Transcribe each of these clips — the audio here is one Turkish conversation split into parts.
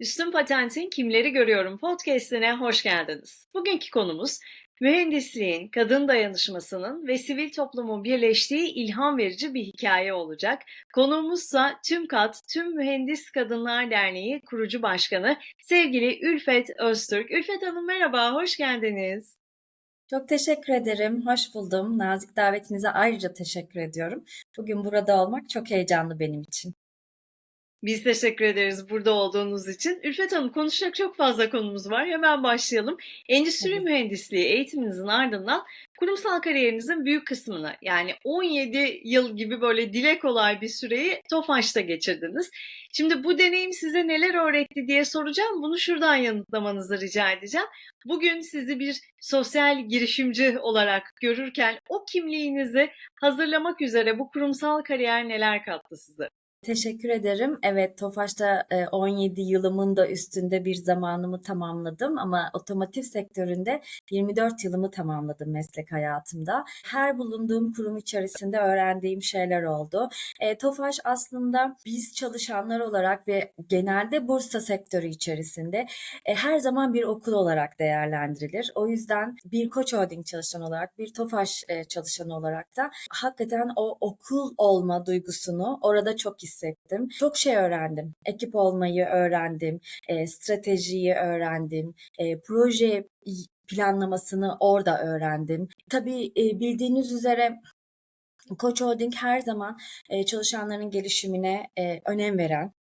Üstün Patent'in Kimleri Görüyorum podcast'ine hoş geldiniz. Bugünkü konumuz mühendisliğin, kadın dayanışmasının ve sivil toplumun birleştiği ilham verici bir hikaye olacak. Konuğumuzsa TÜMKAT, Tüm Mühendis Kadınlar Derneği kurucu başkanı sevgili Ülfet Öztürk. Ülfet Hanım merhaba, hoş geldiniz. Çok teşekkür ederim. Hoş buldum. Nazik davetinize ayrıca teşekkür ediyorum. Bugün burada olmak çok heyecanlı benim için. Biz teşekkür ederiz burada olduğunuz için. Ülfet Hanım konuşacak çok fazla konumuz var. Hemen başlayalım. Endüstri Tabii. mühendisliği eğitiminizin ardından kurumsal kariyerinizin büyük kısmını yani 17 yıl gibi böyle dile kolay bir süreyi TOFAŞ'ta geçirdiniz. Şimdi bu deneyim size neler öğretti diye soracağım. Bunu şuradan yanıtlamanızı rica edeceğim. Bugün sizi bir sosyal girişimci olarak görürken o kimliğinizi hazırlamak üzere bu kurumsal kariyer neler kattı size? Teşekkür ederim. Evet, Tofaş'ta e, 17 yılımın da üstünde bir zamanımı tamamladım ama otomotiv sektöründe 24 yılımı tamamladım meslek hayatımda. Her bulunduğum kurum içerisinde öğrendiğim şeyler oldu. E, Tofaş aslında biz çalışanlar olarak ve genelde Bursa sektörü içerisinde e, her zaman bir okul olarak değerlendirilir. O yüzden bir Koç Holding çalışanı olarak, bir Tofaş e, çalışanı olarak da hakikaten o okul olma duygusunu orada çok hissettim. Çok şey öğrendim. Ekip olmayı öğrendim, e, stratejiyi öğrendim, e, proje planlamasını orada öğrendim. Tabii e, bildiğiniz üzere Koç Holding her zaman e, çalışanların gelişimine e, önem veren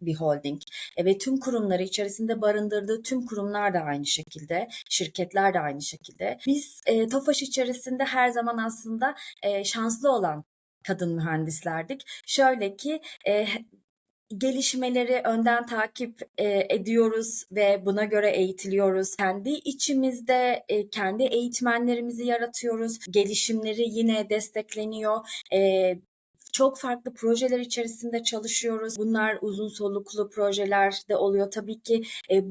bir holding e, ve tüm kurumları içerisinde barındırdığı tüm kurumlar da aynı şekilde, şirketler de aynı şekilde. Biz e, TOFAŞ içerisinde her zaman aslında e, şanslı olan kadın mühendislerdik. Şöyle ki e, gelişmeleri önden takip e, ediyoruz ve buna göre eğitiliyoruz. Kendi içimizde e, kendi eğitmenlerimizi yaratıyoruz. Gelişimleri yine destekleniyor. E, çok farklı projeler içerisinde çalışıyoruz. Bunlar uzun soluklu projeler de oluyor. Tabii ki e,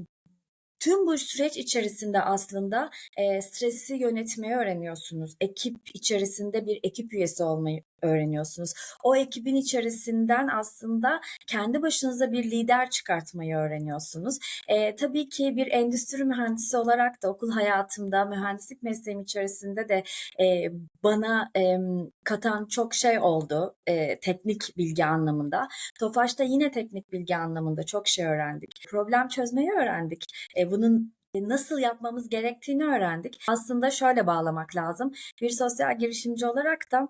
tüm bu süreç içerisinde aslında e, stresi yönetmeyi öğreniyorsunuz. Ekip içerisinde bir ekip üyesi olmayı öğreniyorsunuz. O ekibin içerisinden aslında kendi başınıza bir lider çıkartmayı öğreniyorsunuz. E, tabii ki bir endüstri mühendisi olarak da okul hayatımda, mühendislik mesleğim içerisinde de e, bana e, katan çok şey oldu e, teknik bilgi anlamında. Tofaş'ta yine teknik bilgi anlamında çok şey öğrendik. Problem çözmeyi öğrendik. E, bunun nasıl yapmamız gerektiğini öğrendik. Aslında şöyle bağlamak lazım. Bir sosyal girişimci olarak da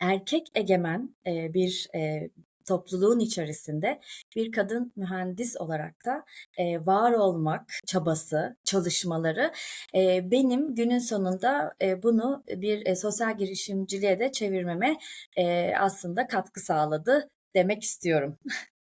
erkek egemen e, bir e, topluluğun içerisinde bir kadın mühendis olarak da e, var olmak çabası, çalışmaları e, benim günün sonunda e, bunu bir e, sosyal girişimciliğe de çevirmeme e, aslında katkı sağladı demek istiyorum.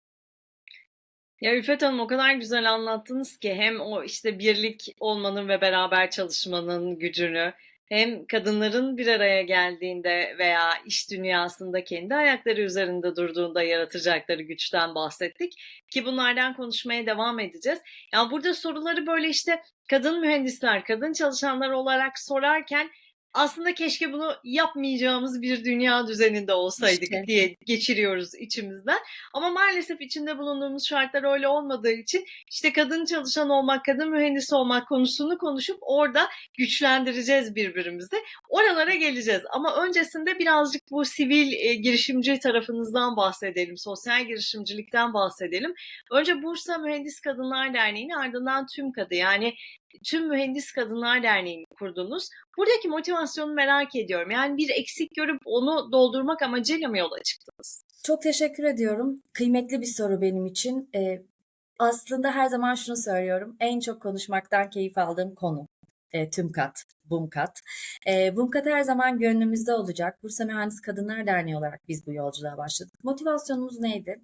Ya Ülfet Hanım o kadar güzel anlattınız ki hem o işte birlik olmanın ve beraber çalışmanın gücünü hem kadınların bir araya geldiğinde veya iş dünyasında kendi ayakları üzerinde durduğunda yaratacakları güçten bahsettik ki bunlardan konuşmaya devam edeceğiz. Ya burada soruları böyle işte kadın mühendisler, kadın çalışanlar olarak sorarken aslında keşke bunu yapmayacağımız bir dünya düzeninde olsaydık İşte. diye geçiriyoruz içimizden. Ama maalesef içinde bulunduğumuz şartlar öyle olmadığı için işte kadın çalışan olmak, kadın mühendis olmak konusunu konuşup orada güçlendireceğiz birbirimizi. Oralara geleceğiz. Ama öncesinde birazcık bu sivil e, girişimci tarafınızdan bahsedelim. Sosyal girişimcilikten bahsedelim. Önce Bursa Mühendis Kadınlar Derneği'ni ardından TÜMKAD'ı yani Tüm Mühendis Kadınlar Derneği'ni kurdunuz. Buradaki motivasyonu merak ediyorum. Yani bir eksik görüp onu doldurmak amacıyla mı yola çıktınız? Çok teşekkür ediyorum. Kıymetli bir soru benim için. Ee, aslında her zaman şunu söylüyorum. En çok konuşmaktan keyif aldığım konu. E, TÜMKAT, BUMKAT. E, BUMKAT her zaman gönlümüzde olacak. Bursa Mühendis Kadınlar Derneği olarak biz bu yolculuğa başladık. Motivasyonumuz neydi?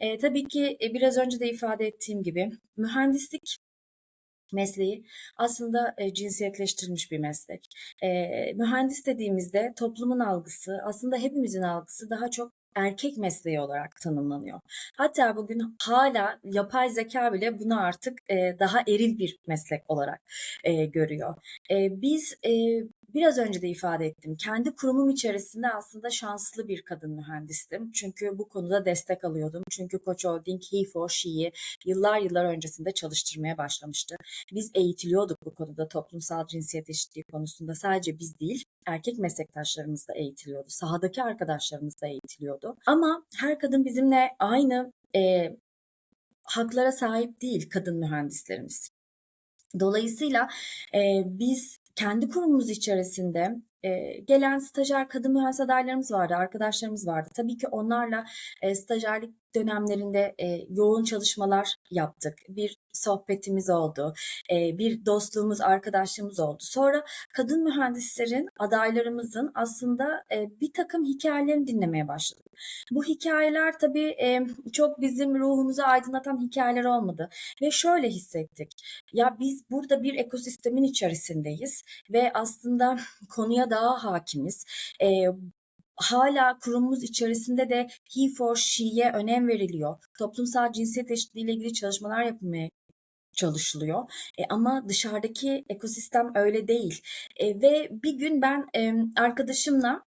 E, tabii ki e, biraz önce de ifade ettiğim gibi mühendislik mesleği aslında e, cinsiyetleştirilmiş bir meslek. E, mühendis dediğimizde toplumun algısı, aslında hepimizin algısı daha çok erkek mesleği olarak tanımlanıyor. Hatta bugün hala yapay zeka bile bunu artık e, daha eril bir meslek olarak e, görüyor. E, biz e, biraz önce de ifade ettim. Kendi kurumum içerisinde aslında şanslı bir kadın mühendistim. Çünkü bu konuda destek alıyordum. Çünkü Koç Holding He for She'yi yıllar yıllar öncesinde çalıştırmaya başlamıştı. Biz eğitiliyorduk bu konuda toplumsal cinsiyet eşitliği konusunda. Sadece biz değil, erkek meslektaşlarımız da eğitiliyordu. Sahadaki arkadaşlarımız da eğitiliyordu. Ama her kadın bizimle aynı e, haklara sahip değil kadın mühendislerimiz. Dolayısıyla e, biz kendi kurumumuz içerisinde e, gelen stajyer kadın mühendis adaylarımız vardı, arkadaşlarımız vardı. Tabii ki onlarla e, stajyerlik dönemlerinde e, yoğun çalışmalar yaptık. Bir sohbetimiz oldu, e, bir dostluğumuz, arkadaşlığımız oldu. Sonra kadın mühendislerin, adaylarımızın aslında e, bir takım hikayelerini dinlemeye başladık. Bu hikayeler tabii e, çok bizim ruhumuzu aydınlatan hikayeler olmadı. Ve şöyle hissettik. Ya biz burada bir ekosistemin içerisindeyiz ve aslında konuya daha hakimiz. E, hala kurumumuz içerisinde de he for she'ye önem veriliyor. Toplumsal cinsiyet eşitliği ile ilgili çalışmalar yapılmaya çalışılıyor. E, ama dışarıdaki ekosistem öyle değil. E, ve bir gün ben e, arkadaşımla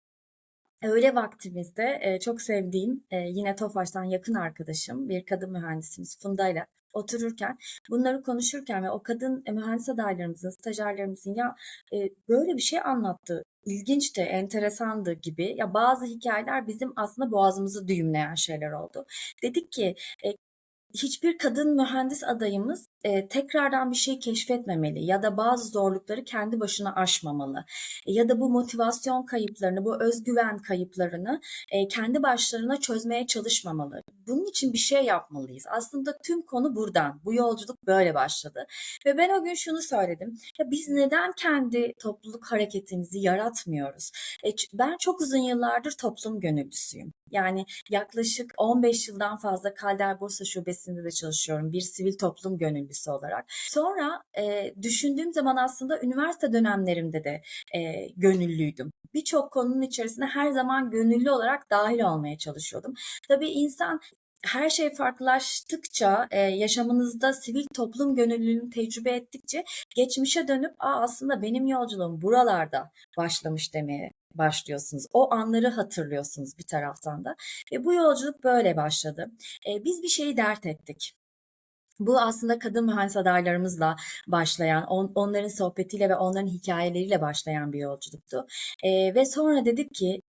öğle vaktimizde e, çok sevdiğim e, yine Tofaş'tan yakın arkadaşım bir kadın mühendisimiz Funda'yla otururken bunları konuşurken ve o kadın e, mühendis adaylarımızın, stajyerlerimizin ya e, böyle bir şey anlattı. İlginçti, enteresandı gibi. Ya bazı hikayeler bizim aslında boğazımızı düğümleyen şeyler oldu. Dedik ki e, hiçbir kadın mühendis adayımız e, tekrardan bir şey keşfetmemeli ya da bazı zorlukları kendi başına aşmamalı E, ya da bu motivasyon kayıplarını, bu özgüven kayıplarını e, kendi başlarına çözmeye çalışmamalı. Bunun için bir şey yapmalıyız. Aslında tüm konu buradan. Bu yolculuk böyle başladı. Ve ben o gün şunu söyledim. Ya biz neden kendi topluluk hareketimizi yaratmıyoruz? E, ben çok uzun yıllardır toplum gönüllüsüyüm. Yani yaklaşık 15 yıldan fazla Kalder Bursa Şubesi'nde de çalışıyorum bir sivil toplum gönüllüsü olarak. Sonra e, düşündüğüm zaman aslında üniversite dönemlerimde de e, gönüllüydüm. Birçok konunun içerisine her zaman gönüllü olarak dahil olmaya çalışıyordum. Tabii insan her şey farklılaştıkça, e, yaşamınızda sivil toplum gönüllülüğünü tecrübe ettikçe geçmişe dönüp Aa, aslında benim yolculuğum buralarda başlamış demeye başlıyorsunuz. O anları hatırlıyorsunuz bir taraftan da. Ve bu yolculuk böyle başladı. E, biz bir şeyi dert ettik. Bu aslında kadın mühendis adaylarımızla başlayan, on, onların sohbetiyle ve onların hikayeleriyle başlayan bir yolculuktu. E, ve sonra dedik ki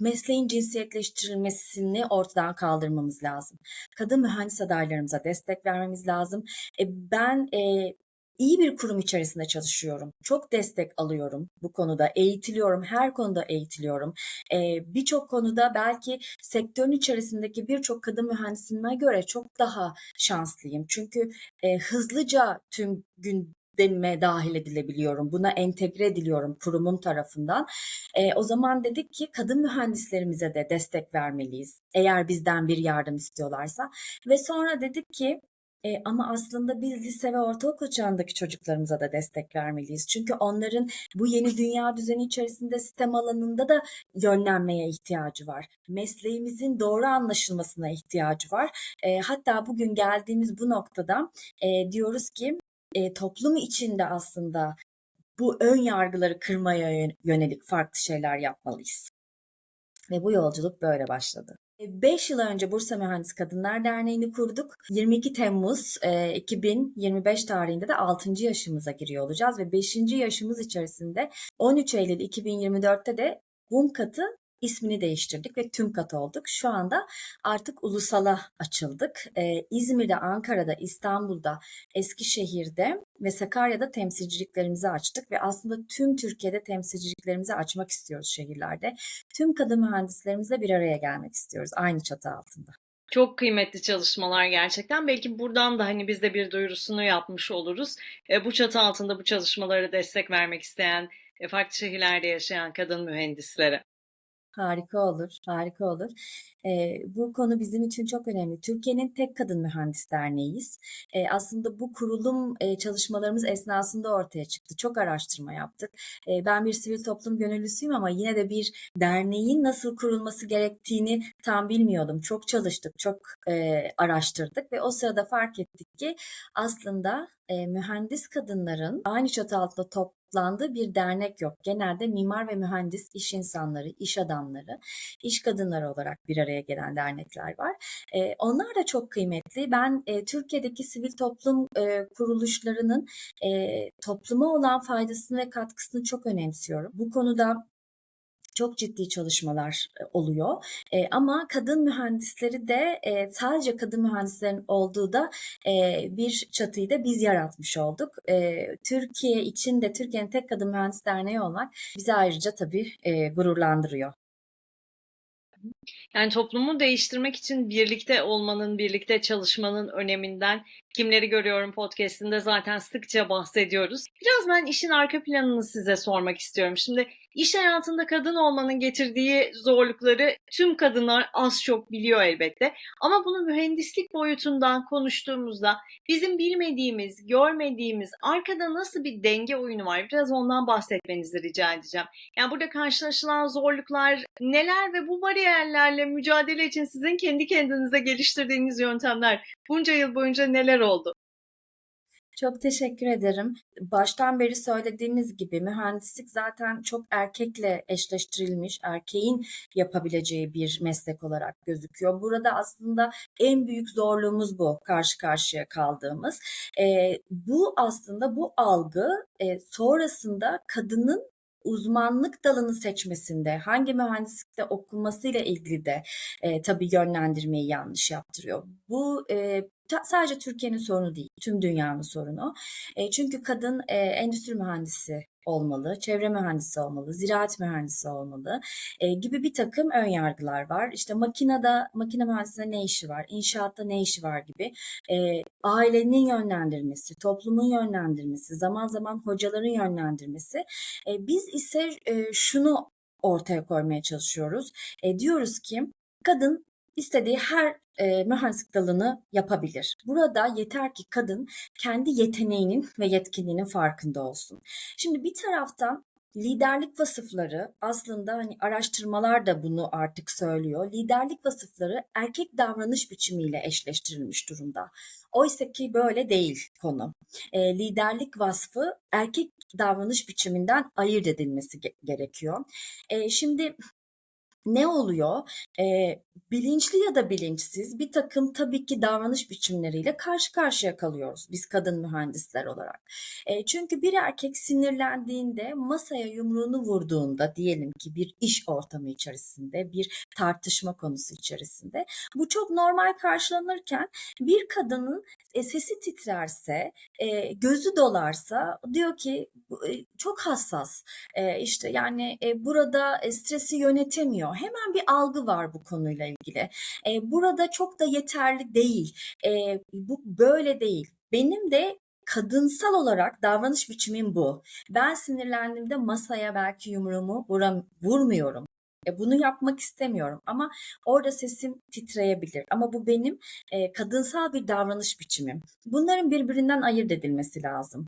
mesleğin cinsiyetleştirilmesini ortadan kaldırmamız lazım. Kadın mühendis adaylarımıza destek vermemiz lazım. E, ben e, iyi bir kurum içerisinde çalışıyorum. Çok destek alıyorum bu konuda. Eğitiliyorum. Her konuda eğitiliyorum. E, birçok konuda belki sektörün içerisindeki birçok kadın mühendisime göre çok daha şanslıyım. Çünkü e, hızlıca tüm gündeme dahil edilebiliyorum. Buna entegre ediliyorum kurumum tarafından. E, o zaman dedik ki kadın mühendislerimize de destek vermeliyiz. Eğer bizden bir yardım istiyorlarsa. Ve sonra dedik ki e, ama aslında biz lise ve ortaokul çağındaki çocuklarımıza da destek vermeliyiz. Çünkü onların bu yeni dünya düzeni içerisinde sistem alanında da yönlenmeye ihtiyacı var. Mesleğimizin doğru anlaşılmasına ihtiyacı var. E, hatta bugün geldiğimiz bu noktada e, diyoruz ki e, toplum içinde aslında bu ön yargıları kırmaya yön- yönelik farklı şeyler yapmalıyız. Ve bu yolculuk böyle başladı. 5 yıl önce Bursa Mühendis Kadınlar Derneği'ni kurduk. 22 Temmuz e, 2025 tarihinde de 6. yaşımıza giriyor olacağız ve 5. yaşımız içerisinde 13 Eylül 2024'te de BUMKAT'ı ismini değiştirdik ve TÜMKAT olduk. Şu anda artık ulusala açıldık. Ee, İzmir'de, Ankara'da, İstanbul'da, Eskişehir'de ve Sakarya'da temsilciliklerimizi açtık ve aslında tüm Türkiye'de temsilciliklerimizi açmak istiyoruz şehirlerde. Tüm kadın mühendislerimizle bir araya gelmek istiyoruz aynı çatı altında. Çok kıymetli çalışmalar gerçekten. Belki buradan da hani biz de bir duyurusunu yapmış oluruz. E, bu çatı altında bu çalışmalara destek vermek isteyen, e, farklı şehirlerde yaşayan kadın mühendislere. Harika olur, harika olur. Ee, bu konu bizim için çok önemli. Türkiye'nin tek kadın mühendis derneğiyiz. Ee, aslında bu kurulum e, çalışmalarımız esnasında ortaya çıktı. Çok araştırma yaptık. Ee, ben bir sivil toplum gönüllüsüyüm ama yine de bir derneğin nasıl kurulması gerektiğini tam bilmiyordum. Çok çalıştık, çok e, araştırdık ve o sırada fark ettik ki aslında e, mühendis kadınların aynı çatı altında top, toplandığı bir dernek yok. Genelde mimar ve mühendis iş insanları, iş adamları, iş kadınları olarak bir araya gelen dernekler var. E, onlar da çok kıymetli. Ben e, Türkiye'deki sivil toplum e, kuruluşlarının e, topluma olan faydasını ve katkısını çok önemsiyorum. Bu konuda çok ciddi çalışmalar e, oluyor. E, ama kadın mühendisleri de e, sadece kadın mühendislerin olduğu da e, bir çatıyı da biz yaratmış olduk. E, Türkiye için de Türkiye'nin tek kadın mühendis derneği olmak bizi ayrıca tabii e, gururlandırıyor. Yani toplumu değiştirmek için birlikte olmanın, birlikte çalışmanın öneminden Kimleri Görüyorum podcastinde zaten sıkça bahsediyoruz. Biraz ben işin arka planını size sormak istiyorum. Şimdi iş hayatında kadın olmanın getirdiği zorlukları tüm kadınlar az çok biliyor elbette. Ama bunu mühendislik boyutundan konuştuğumuzda bizim bilmediğimiz, görmediğimiz arkada nasıl bir denge oyunu var? Biraz ondan bahsetmenizi rica edeceğim. Yani burada karşılaşılan zorluklar neler ve bu bariyerlerle mücadele için sizin kendi kendinize geliştirdiğiniz yöntemler bunca yıl boyunca neler oldu? Çok teşekkür ederim. Baştan beri söylediğiniz gibi mühendislik zaten çok erkekle eşleştirilmiş, erkeğin yapabileceği bir meslek olarak gözüküyor. Burada aslında en büyük zorluğumuz bu, karşı karşıya kaldığımız. E, bu aslında bu algı e, sonrasında kadının uzmanlık dalını seçmesinde, hangi mühendislikte okumasıyla ilgili de e, tabii yönlendirmeyi yanlış yaptırıyor. Bu e, sadece Türkiye'nin sorunu değil, tüm dünyanın sorunu. E, çünkü kadın e, endüstri mühendisi olmalı, çevre mühendisi olmalı, ziraat mühendisi olmalı e, gibi bir takım ön yargılar var. İşte makinede, makine mühendisliğinde ne işi var, inşaatta ne işi var gibi e, ailenin yönlendirmesi, toplumun yönlendirmesi, zaman zaman hocaların yönlendirmesi. E, biz ise e, şunu ortaya koymaya çalışıyoruz. E, diyoruz ki kadın istediği her e, mühendislik dalını yapabilir. Burada yeter ki kadın kendi yeteneğinin ve yetkinliğinin farkında olsun. Şimdi bir taraftan liderlik vasıfları aslında hani araştırmalar da bunu artık söylüyor. Liderlik vasıfları erkek davranış biçimiyle eşleştirilmiş durumda. Oysa ki böyle değil konu. E, liderlik vasfı erkek davranış biçiminden ayırt edilmesi ge- gerekiyor. E, şimdi ne oluyor? E, bilinçli ya da bilinçsiz bir takım tabii ki davranış biçimleriyle karşı karşıya kalıyoruz biz kadın mühendisler olarak. E, çünkü bir erkek sinirlendiğinde masaya yumruğunu vurduğunda diyelim ki bir iş ortamı içerisinde bir tartışma konusu içerisinde bu çok normal karşılanırken bir kadının e, sesi titrerse e, gözü dolarsa diyor ki e, çok hassas e, işte yani e, burada e, stresi yönetemiyor hemen bir algı var bu konuyla ilgili. E, burada çok da yeterli değil. E, bu böyle değil. Benim de kadınsal olarak davranış biçimim bu. Ben sinirlendiğimde masaya belki yumruğumu vuram, vurmuyorum. E, bunu yapmak istemiyorum ama orada sesim titreyebilir. Ama bu benim e, kadınsal bir davranış biçimim. Bunların birbirinden ayırt edilmesi lazım.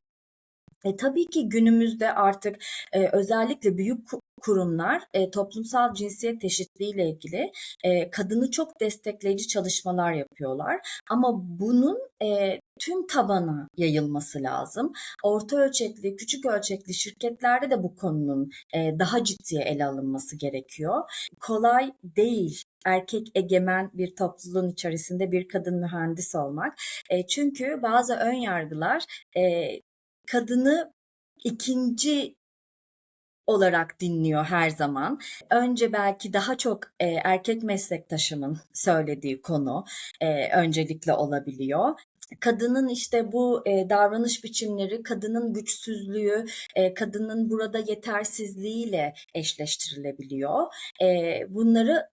E, tabii ki günümüzde artık e, özellikle büyük kurumlar e, toplumsal cinsiyet eşitliği ile ilgili e, kadını çok destekleyici çalışmalar yapıyorlar. Ama bunun e, tüm tabana yayılması lazım. Orta ölçekli, küçük ölçekli şirketlerde de bu konunun e, daha ciddiye ele alınması gerekiyor. Kolay değil erkek egemen bir topluluğun içerisinde bir kadın mühendis olmak. E, çünkü bazı ön yargılar e, kadını ikinci olarak dinliyor her zaman. Önce belki daha çok e, erkek meslektaşımın söylediği konu e, öncelikle olabiliyor. Kadının işte bu e, davranış biçimleri, kadının güçsüzlüğü, e, kadının burada yetersizliğiyle eşleştirilebiliyor. E, bunları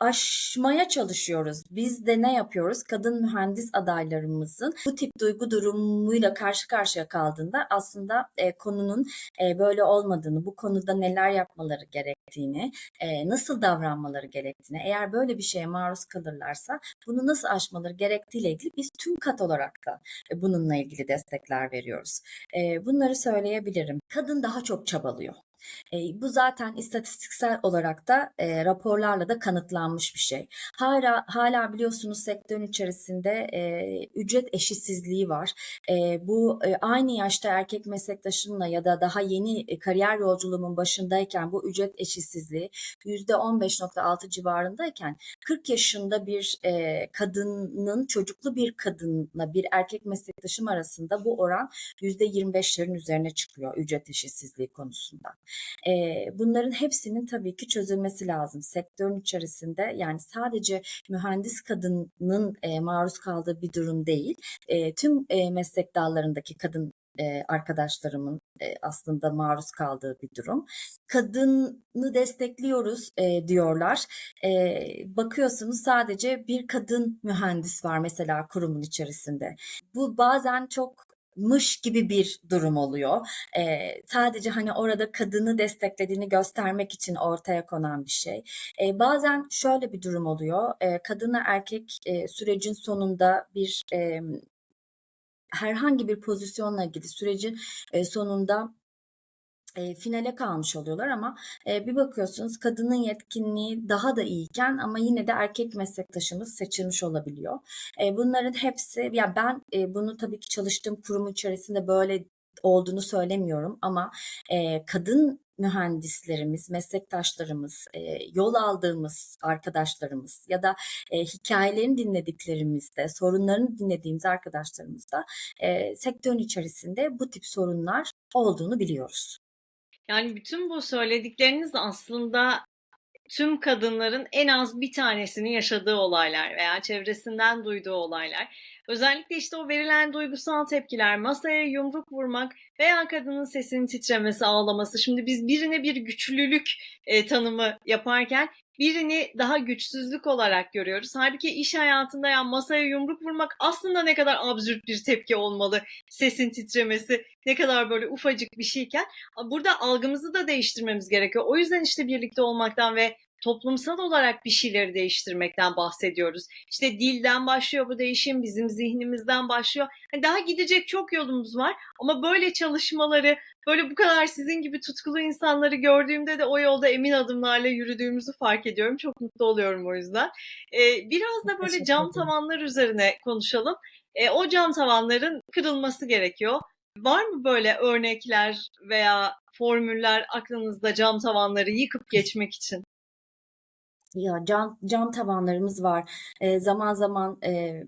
aşmaya çalışıyoruz. Biz de ne yapıyoruz? Kadın mühendis adaylarımızın bu tip duygu durumuyla karşı karşıya kaldığında aslında e, konunun e, böyle olmadığını, bu konuda neler yapmaları gerektiğini, e, nasıl davranmaları gerektiğini, eğer böyle bir şeye maruz kalırlarsa bunu nasıl aşmaları gerektiğiyle ilgili biz tüm kat olarak da e, bununla ilgili destekler veriyoruz. E, bunları söyleyebilirim. Kadın daha çok çabalıyor. E, bu zaten istatistiksel olarak da e, raporlarla da kanıtlanmış bir şey. Hala hala biliyorsunuz sektörün içerisinde e, ücret eşitsizliği var. E, bu e, aynı yaşta erkek meslektaşımla ya da daha yeni e, kariyer yolculuğumun başındayken bu ücret eşitsizliği %15.6 civarındayken 40 yaşında bir e, kadının çocuklu bir kadınla bir erkek meslektaşım arasında bu oran %25'lerin üzerine çıkıyor ücret eşitsizliği konusunda. E, bunların hepsinin tabii ki çözülmesi lazım. Sektörün içerisinde yani sadece mühendis kadının e, maruz kaldığı bir durum değil. E, tüm e, meslek dallarındaki kadın e, arkadaşlarımın e, aslında maruz kaldığı bir durum. Kadını destekliyoruz e, diyorlar. E, bakıyorsunuz sadece bir kadın mühendis var mesela kurumun içerisinde. Bu bazen çok mış gibi bir durum oluyor. E, sadece hani orada kadını desteklediğini göstermek için ortaya konan bir şey. E, bazen şöyle bir durum oluyor. E, kadına erkek e, sürecin sonunda bir e, herhangi bir pozisyonla ilgili sürecin e, sonunda e, finale kalmış oluyorlar ama e, bir bakıyorsunuz kadının yetkinliği daha da iyiyken ama yine de erkek meslektaşımız seçilmiş olabiliyor. E, bunların hepsi ya ben e, bunu tabii ki çalıştığım kurum içerisinde böyle olduğunu söylemiyorum ama e, kadın mühendislerimiz, meslektaşlarımız, e, yol aldığımız arkadaşlarımız ya da e, hikayelerini dinlediklerimizde, sorunlarını dinlediğimiz arkadaşlarımızda e, sektörün içerisinde bu tip sorunlar olduğunu biliyoruz. Yani bütün bu söyledikleriniz aslında tüm kadınların en az bir tanesini yaşadığı olaylar veya çevresinden duyduğu olaylar. Özellikle işte o verilen duygusal tepkiler, masaya yumruk vurmak veya kadının sesinin titremesi, ağlaması. Şimdi biz birine bir güçlülük e, tanımı yaparken birini daha güçsüzlük olarak görüyoruz. Halbuki iş hayatında yani masaya yumruk vurmak aslında ne kadar absürt bir tepki olmalı. Sesin titremesi ne kadar böyle ufacık bir şeyken burada algımızı da değiştirmemiz gerekiyor. O yüzden işte birlikte olmaktan ve toplumsal olarak bir şeyleri değiştirmekten bahsediyoruz. İşte dilden başlıyor bu değişim, bizim zihnimizden başlıyor. Yani daha gidecek çok yolumuz var ama böyle çalışmaları, böyle bu kadar sizin gibi tutkulu insanları gördüğümde de o yolda emin adımlarla yürüdüğümüzü fark ediyorum. Çok mutlu oluyorum o yüzden. Ee, biraz da böyle cam tavanlar üzerine konuşalım. Ee, o cam tavanların kırılması gerekiyor. Var mı böyle örnekler veya formüller aklınızda cam tavanları yıkıp geçmek için? Ya cam, cam tavanlarımız var. E, zaman zaman e,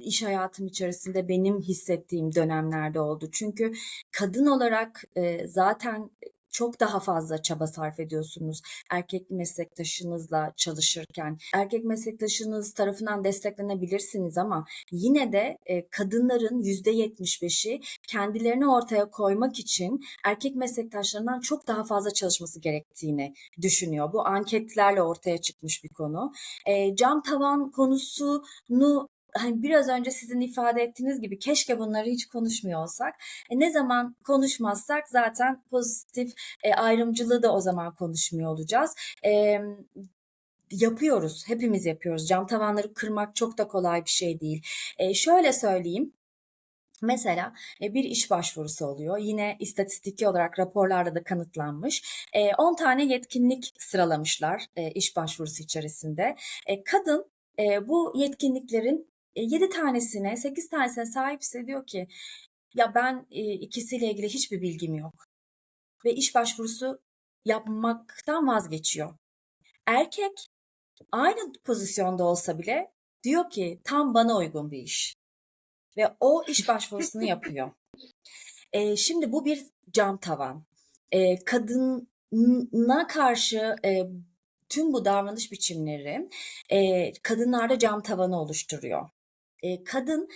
iş hayatım içerisinde benim hissettiğim dönemlerde oldu. Çünkü kadın olarak e, zaten çok daha fazla çaba sarf ediyorsunuz erkek meslektaşınızla çalışırken. Erkek meslektaşınız tarafından desteklenebilirsiniz ama yine de e, kadınların %75'i kendilerini ortaya koymak için erkek meslektaşlarından çok daha fazla çalışması gerektiğini düşünüyor. Bu anketlerle ortaya çıkmış bir konu. E, cam tavan konusunu hani biraz önce sizin ifade ettiğiniz gibi keşke bunları hiç konuşmuyor olsak. E, ne zaman konuşmazsak zaten pozitif e, ayrımcılığı da o zaman konuşmuyor olacağız. E, yapıyoruz, hepimiz yapıyoruz. Cam tavanları kırmak çok da kolay bir şey değil. E, şöyle söyleyeyim. Mesela e, bir iş başvurusu oluyor. Yine istatistiki olarak raporlarda da kanıtlanmış. 10 e, tane yetkinlik sıralamışlar e, iş başvurusu içerisinde. Kadın bu yetkinliklerin 7 tanesine, 8 tanesine sahipse diyor ki ya ben ikisiyle ilgili hiçbir bilgim yok. Ve iş başvurusu yapmaktan vazgeçiyor. Erkek aynı pozisyonda olsa bile diyor ki tam bana uygun bir iş. Ve o iş başvurusunu yapıyor. E, şimdi bu bir cam tavan. E, kadına karşı e, tüm bu davranış biçimleri e, kadınlarda cam tavanı oluşturuyor e, kadın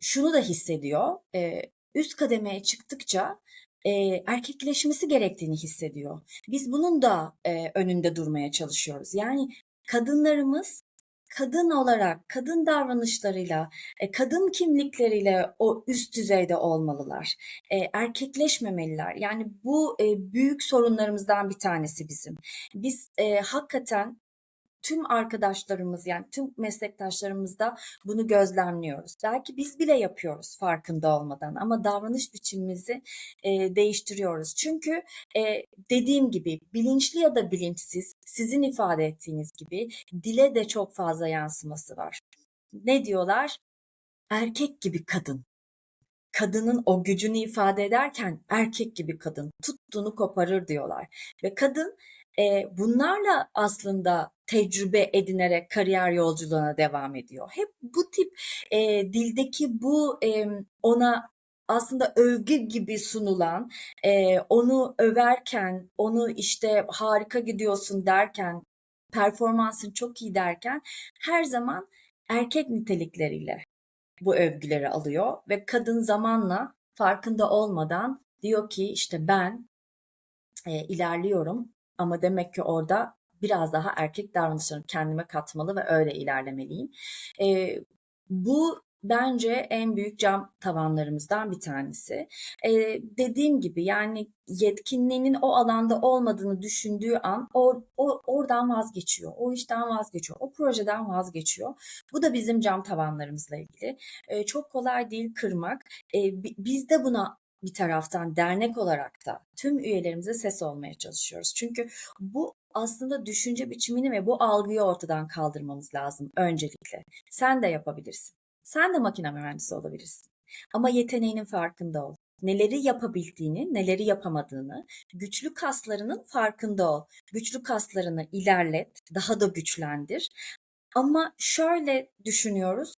şunu da hissediyor. E, üst kademeye çıktıkça e, erkekleşmesi gerektiğini hissediyor. Biz bunun da e, önünde durmaya çalışıyoruz. Yani kadınlarımız kadın olarak, kadın davranışlarıyla, e, kadın kimlikleriyle o üst düzeyde olmalılar. E, erkekleşmemeliler. Yani bu e, büyük sorunlarımızdan bir tanesi bizim. Biz hakikaten tüm arkadaşlarımız yani tüm meslektaşlarımızda bunu gözlemliyoruz. Belki biz bile yapıyoruz farkında olmadan ama davranış biçimimizi e, değiştiriyoruz. Çünkü e, dediğim gibi bilinçli ya da bilinçsiz sizin ifade ettiğiniz gibi dile de çok fazla yansıması var. Ne diyorlar? Erkek gibi kadın. Kadının o gücünü ifade ederken erkek gibi kadın tuttuğunu koparır diyorlar. Ve kadın e, bunlarla aslında tecrübe edinerek kariyer yolculuğuna devam ediyor. Hep bu tip e, dildeki bu e, ona aslında övgü gibi sunulan, e, onu överken, onu işte harika gidiyorsun derken, performansın çok iyi derken her zaman erkek nitelikleriyle bu övgüleri alıyor ve kadın zamanla farkında olmadan diyor ki işte ben e, ilerliyorum ama demek ki orada biraz daha erkek davranışlarını kendime katmalı ve öyle ilerlemeliyim. E, bu bence en büyük cam tavanlarımızdan bir tanesi. E, dediğim gibi yani yetkinliğinin o alanda olmadığını düşündüğü an o, o oradan vazgeçiyor, o işten vazgeçiyor, o projeden vazgeçiyor. Bu da bizim cam tavanlarımızla ilgili. E, çok kolay değil kırmak. E, bi- biz de buna bir taraftan dernek olarak da tüm üyelerimize ses olmaya çalışıyoruz. Çünkü bu aslında düşünce biçimini ve bu algıyı ortadan kaldırmamız lazım öncelikle. Sen de yapabilirsin. Sen de makine mühendisi olabilirsin. Ama yeteneğinin farkında ol. Neleri yapabildiğini, neleri yapamadığını, güçlü kaslarının farkında ol. Güçlü kaslarını ilerlet, daha da güçlendir. Ama şöyle düşünüyoruz.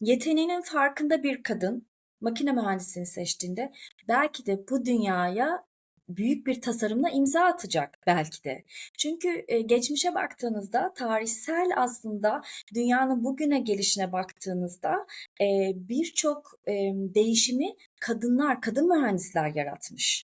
Yeteneğinin farkında bir kadın makine mühendisliğini seçtiğinde belki de bu dünyaya büyük bir tasarımla imza atacak belki de. Çünkü e, geçmişe baktığınızda tarihsel aslında dünyanın bugüne gelişine baktığınızda e, birçok e, değişimi kadınlar, kadın mühendisler yaratmış.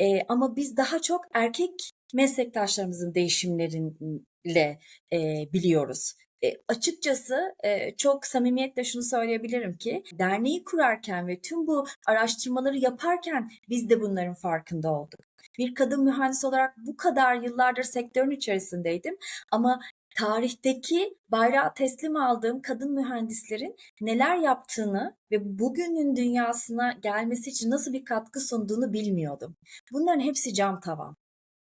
E, ama biz daha çok erkek meslektaşlarımızın değişimleriyle e, biliyoruz. E, açıkçası e, çok samimiyetle şunu söyleyebilirim ki derneği kurarken ve tüm bu araştırmaları yaparken biz de bunların farkında olduk. Bir kadın mühendis olarak bu kadar yıllardır sektörün içerisindeydim ama tarihteki bayrağı teslim aldığım kadın mühendislerin neler yaptığını ve bugünün dünyasına gelmesi için nasıl bir katkı sunduğunu bilmiyordum. Bunların hepsi cam tavan.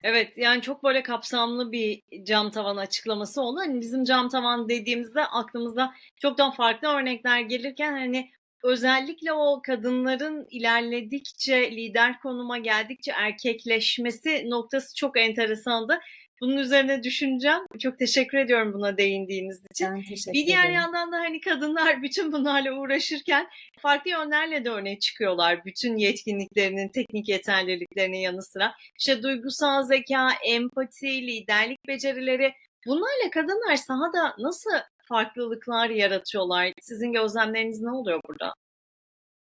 Evet yani çok böyle kapsamlı bir cam tavan açıklaması oldu. Hani bizim cam tavan dediğimizde aklımıza çok daha farklı örnekler gelirken hani özellikle o kadınların ilerledikçe lider konuma geldikçe erkekleşmesi noktası çok enteresandı. Bunun üzerine düşüneceğim. Çok teşekkür ediyorum buna değindiğiniz için. Ben teşekkür Bir diğer ederim. yandan da hani kadınlar bütün bunlarla uğraşırken farklı yönlerle de öne çıkıyorlar. Bütün yetkinliklerinin, teknik yeterliliklerinin yanı sıra. İşte duygusal zeka, empati, liderlik becerileri. Bunlarla kadınlar sahada nasıl farklılıklar yaratıyorlar? Sizin gözlemleriniz ne oluyor burada?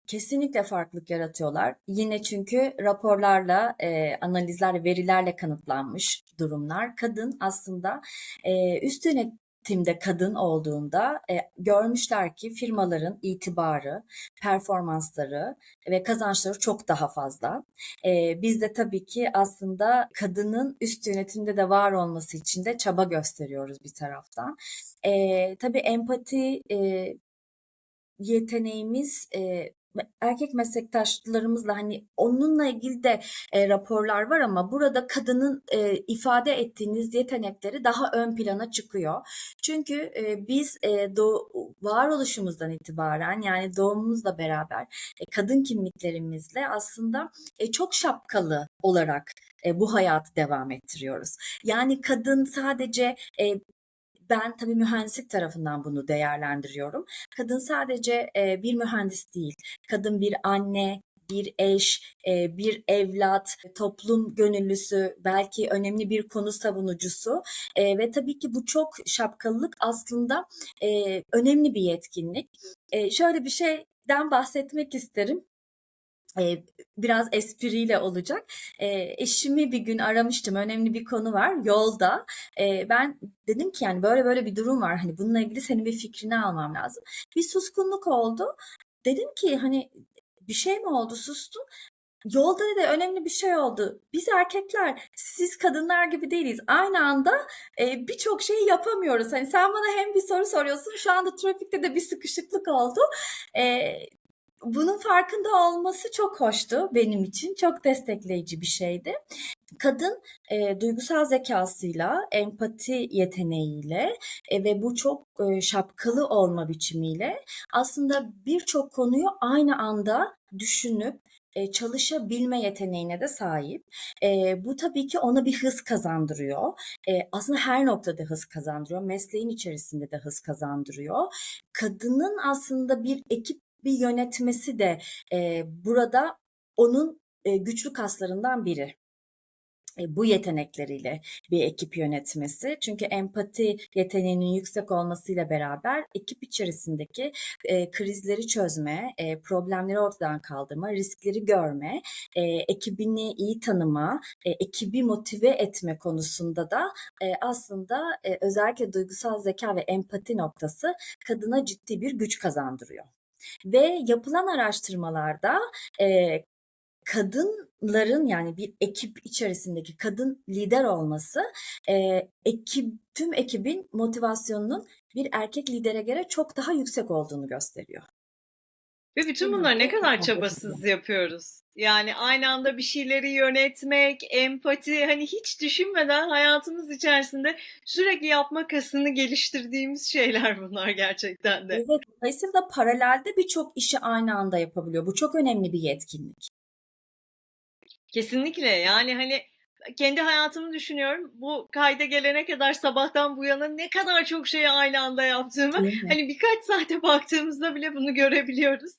Kesinlikle farklılık yaratıyorlar. Yine çünkü raporlarla, e, analizlerle, verilerle kanıtlanmış durumlar. Kadın aslında e, üst yönetimde kadın olduğunda e, görmüşler ki firmaların itibarı, performansları ve kazançları çok daha fazla. E, biz de tabii ki aslında kadının üst yönetimde de var olması için de çaba gösteriyoruz bir taraftan. E, tabii empati e, yeteneğimiz e, erkek meslektaşlarımızla hani onunla ilgili de e, raporlar var ama burada kadının e, ifade ettiğiniz yetenekleri daha ön plana çıkıyor. Çünkü e, biz e, doğ- varoluşumuzdan itibaren yani doğumumuzla beraber e, kadın kimliklerimizle aslında e, çok şapkalı olarak e, bu hayatı devam ettiriyoruz. Yani kadın sadece e, ben tabii mühendislik tarafından bunu değerlendiriyorum. Kadın sadece e, bir mühendis değil. Kadın bir anne, bir eş, e, bir evlat, toplum gönüllüsü, belki önemli bir konu savunucusu E, ve tabii ki bu çok şapkalılık aslında e, önemli bir yetkinlik. Şöyle bir şeyden bahsetmek isterim. E, biraz espriyle olacak. E, eşimi bir gün aramıştım. Önemli bir konu var yolda. E, ben dedim ki yani böyle böyle bir durum var. Hani bununla ilgili senin bir fikrini almam lazım. Bir suskunluk oldu. Dedim ki hani bir şey mi oldu sustun? Yolda dedi önemli bir şey oldu. Biz erkekler siz kadınlar gibi değiliz. Aynı anda e, birçok şeyi yapamıyoruz. Hani sen bana hem bir soru soruyorsun. Şu anda trafikte de bir sıkışıklık oldu. E, bunun farkında olması çok hoştu benim için. Çok destekleyici bir şeydi. Kadın e, duygusal zekasıyla, empati yeteneğiyle e, ve bu çok e, şapkalı olma biçimiyle aslında birçok konuyu aynı anda düşünüp e, çalışabilme yeteneğine de sahip. E, bu tabii ki ona bir hız kazandırıyor. E, aslında her noktada hız kazandırıyor. Mesleğin içerisinde de hız kazandırıyor. Kadının aslında bir ekip bir yönetmesi de e, burada onun e, güçlü kaslarından biri e, bu yetenekleriyle bir ekip yönetmesi. Çünkü empati yeteneğinin yüksek olmasıyla beraber ekip içerisindeki e, krizleri çözme, e, problemleri ortadan kaldırma, riskleri görme, e, ekibini iyi tanıma, e, ekibi motive etme konusunda da e, aslında e, özellikle duygusal zeka ve empati noktası kadına ciddi bir güç kazandırıyor. Ve yapılan araştırmalarda e, kadınların yani bir ekip içerisindeki kadın lider olması e, ekip tüm ekibin motivasyonunun bir erkek lidere göre çok daha yüksek olduğunu gösteriyor. Ve bütün bunları ne kadar çabasız yapıyoruz. Yani aynı anda bir şeyleri yönetmek, empati hani hiç düşünmeden hayatımız içerisinde sürekli yapma kasını geliştirdiğimiz şeyler bunlar gerçekten de. Evet, dolayısıyla paralelde birçok işi aynı anda yapabiliyor. Bu çok önemli bir yetkinlik. Kesinlikle yani hani kendi hayatımı düşünüyorum. Bu kayda gelene kadar sabahtan bu yana ne kadar çok şeyi aynı anda yaptığımı hani birkaç saate baktığımızda bile bunu görebiliyoruz.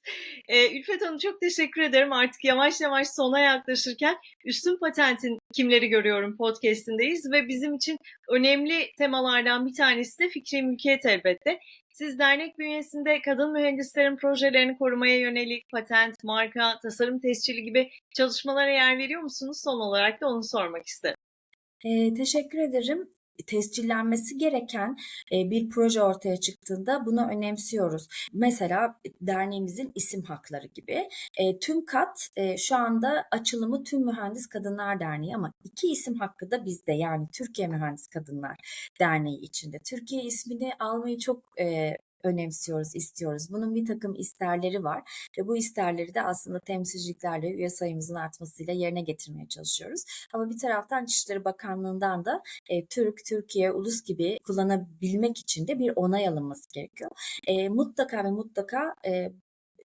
Ee, Ülfet Hanım çok teşekkür ederim. Artık yavaş yavaş sona yaklaşırken Üstün Patent'in Kimleri Görüyorum podcastindeyiz ve bizim için önemli temalardan bir tanesi de fikri mülkiyet elbette. Siz dernek bünyesinde kadın mühendislerin projelerini korumaya yönelik patent, marka, tasarım tescili gibi çalışmalara yer veriyor musunuz? Son olarak da onu sormak isterim. Ee, teşekkür ederim. Tescillenmesi gereken e, bir proje ortaya çıktığında bunu önemsiyoruz. Mesela derneğimizin isim hakları gibi. E, tüm kat e, şu anda açılımı Tüm Mühendis Kadınlar Derneği ama iki isim hakkı da bizde yani Türkiye Mühendis Kadınlar Derneği içinde. Türkiye ismini almayı çok önemsiyoruz, istiyoruz. Bunun bir takım isterleri var ve bu isterleri de aslında temsilciliklerle üye sayımızın artmasıyla yerine getirmeye çalışıyoruz. Ama bir taraftan İçişleri Bakanlığı'ndan da e, Türk, Türkiye, ulus gibi kullanabilmek için de bir onay alınması gerekiyor. E, mutlaka ve mutlaka e,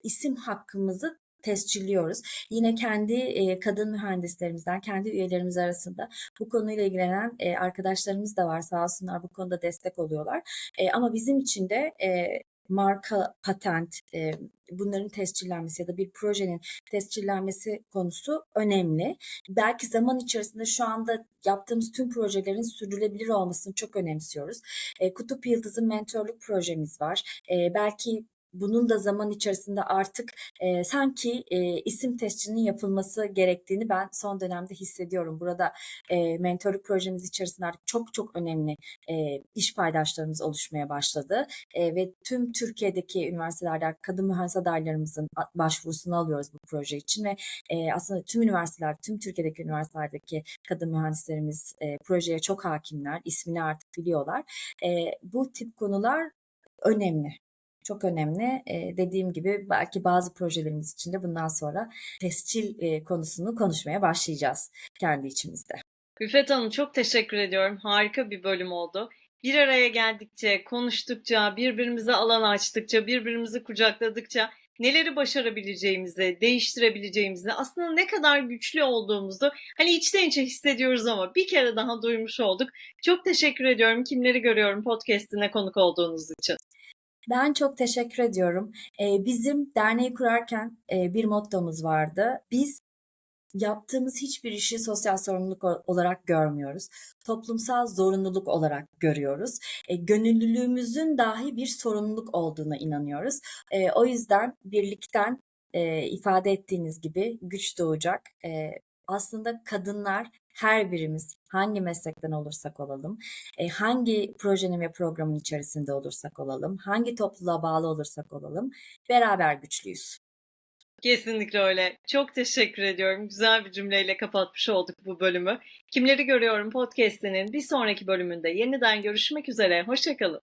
isim hakkımızı tescilliyoruz. Yine kendi e, kadın mühendislerimizden, kendi üyelerimiz arasında bu konuyla ilgilenen e, arkadaşlarımız da var. Sağ olsunlar bu konuda destek oluyorlar. E, ama bizim için de e, marka, patent, e, bunların tescillenmesi ya da bir projenin tescillenmesi konusu önemli. Belki zaman içerisinde şu anda yaptığımız tüm projelerin sürdürülebilir olmasını çok önemsiyoruz. E, Kutup Yıldızı mentorluk projemiz var. E, belki bunun da zaman içerisinde artık e, sanki e, isim testinin yapılması gerektiğini ben son dönemde hissediyorum. Burada e, mentorluk projemiz içerisinde artık çok çok önemli e, iş paydaşlarımız oluşmaya başladı e, ve tüm Türkiye'deki üniversitelerde kadın mühendis adaylarımızın başvurusunu alıyoruz bu proje için ve e, aslında tüm üniversiteler, tüm Türkiye'deki üniversitelerdeki kadın mühendislerimiz e, projeye çok hakimler, ismini artık biliyorlar. E, bu tip konular önemli çok önemli. E, dediğim gibi belki bazı projelerimiz için de bundan sonra tescil e, konusunu konuşmaya başlayacağız kendi içimizde. Ülfet Hanım çok teşekkür ediyorum. Harika bir bölüm oldu. Bir araya geldikçe, konuştukça, birbirimize alan açtıkça, birbirimizi kucakladıkça neleri başarabileceğimizi, değiştirebileceğimizi, aslında ne kadar güçlü olduğumuzu hani içten içe hissediyoruz ama bir kere daha duymuş olduk. Çok teşekkür ediyorum. Kimleri görüyorum podcast'ine konuk olduğunuz için. Ben çok teşekkür ediyorum. Ee, bizim derneği kurarken e, bir mottomuz vardı. Biz yaptığımız hiçbir işi sosyal sorumluluk olarak görmüyoruz. Toplumsal zorunluluk olarak görüyoruz. E, gönüllülüğümüzün dahi bir sorumluluk olduğuna inanıyoruz. E, o yüzden birlikten e, ifade ettiğiniz gibi güç doğacak. E, aslında kadınlar her birimiz hangi meslekten olursak olalım, e, hangi projenin ve programın içerisinde olursak olalım, hangi topluluğa bağlı olursak olalım beraber güçlüyüz. Kesinlikle öyle. Çok teşekkür ediyorum. Güzel bir cümleyle kapatmış olduk bu bölümü. Kimleri Görüyorum podcast'inin bir sonraki bölümünde yeniden görüşmek üzere. Hoşçakalın.